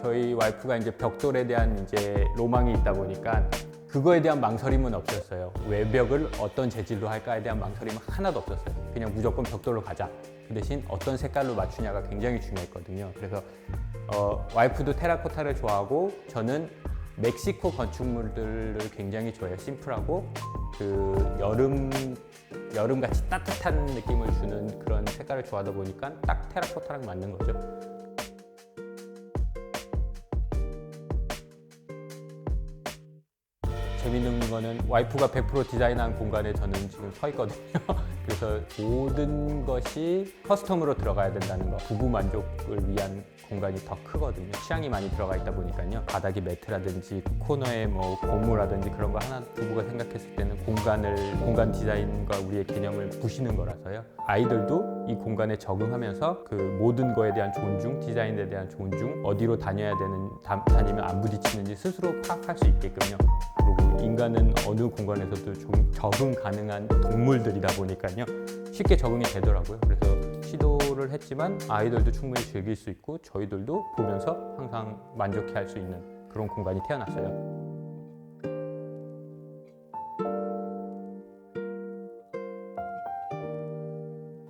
저희 와이프가 이제 벽돌에 대한 이제 로망이 있다 보니까 그거에 대한 망설임은 없었어요. 외벽을 어떤 재질로 할까에 대한 망설임은 하나도 없었어요. 그냥 무조건 벽돌로 가자. 그 대신 어떤 색깔로 맞추냐가 굉장히 중요했거든요. 그래서 어, 와이프도 테라코타를 좋아하고 저는 멕시코 건축물들을 굉장히 좋아해요. 심플하고 그 여름 여름 같이 따뜻한 느낌을 주는 그런 색깔을 좋아하다 보니까 딱 테라코타랑 맞는 거죠. 재밌는 거는 와이프가 100% 디자인한 공간에 저는 지금 서 있거든요. 그래서 모든 것이 커스텀으로 들어가야 된다는 거. 부부 만족을 위한 공간이 더 크거든요. 취향이 많이 들어가 있다 보니까요. 바닥이 매트라든지 코너에 뭐 고무라든지 그런 거 하나 부부가 생각했을 때는 공간을 공간 디자인과 우리의 개념을 부시는 거라서요. 아이들도 이 공간에 적응하면서 그 모든 거에 대한 존중, 디자인에 대한 존중, 어디로 다녀야 되는 다, 다니면 안 부딪히는지 스스로 파악할 수 있게끔요. 그리고 인간은 어느 공간에서도 좀 적응 가능한 동물들이다 보니까요. 쉽게 적응이 되더라고요. 그래서 시도를 했지만 아이들도 충분히 즐길 수 있고 저희들도 보면서 항상 만족해 할 수 있는 그런 공간이 태어났어요.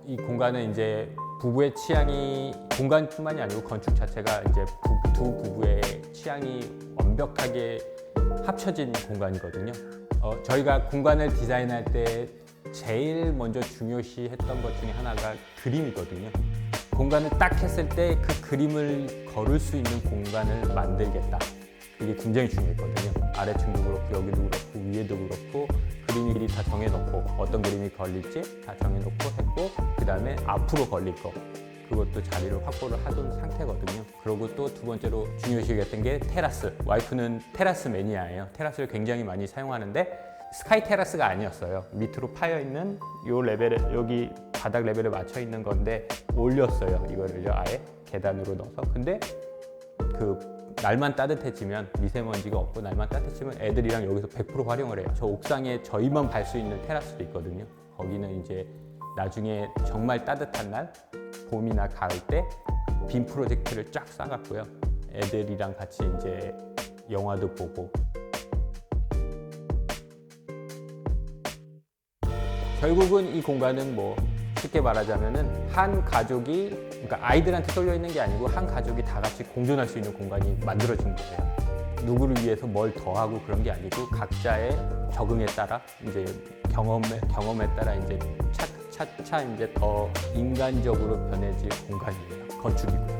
이 공간은 이제 부부의 취향이 공간뿐만이 아니고 건축 자체가 이제 부- 두 부부의 취향이 완벽하게 합쳐진 공간이거든요. 어, 저희가 공간을 디자인할 때 제일 먼저 중요시 했던 것 중에 하나가 그림이거든요. 공간을 딱 했을 때 그 그림을 걸을 수 있는 공간을 만들겠다. 이게 굉장히 중요했거든요. 아래층도 그렇고 여기도 그렇고 위에도 그렇고 그림이 다 정해놓고 어떤 그림이 걸릴지 다 정해놓고 했고 그 다음에 앞으로 걸릴 거 그것도 자리를 확보를 하던 상태거든요. 그리고 또 두 번째로 중요시 여겼던 게 테라스. 와이프는 테라스 매니아예요. 테라스를 굉장히 많이 사용하는데 스카이 테라스가 아니었어요. 밑으로 파여 있는 요 레벨에 여기 바닥 레벨에 맞춰 있는 건데 올렸어요. 이거를요 아예 계단으로 넣어서. 근데 그 날만 따뜻해지면 미세먼지가 없고 날만 따뜻해지면 애들이랑 여기서 100% 활용을 해요. 저 옥상에 저희만 갈 수 있는 테라스도 있거든요. 거기는 이제 나중에 정말 따뜻한 날 봄이나 가을 때 빔 프로젝트를 쫙 싸갖고요. 애들이랑 같이 이제 영화도 보고 결국은 이 공간은 뭐 쉽게 말하자면은 한 가족이 그러니까 아이들한테 쏠려 있는 게 아니고 한 가족이 다 같이 공존할 수 있는 공간이 만들어진 거예요. 누구를 위해서 뭘 더하고 그런 게 아니고 각자의 적응에 따라 이제 경험에 경험에 따라 이제 차 차차 이제 더 인간적으로 변해질 공간이에요. 건축이고요.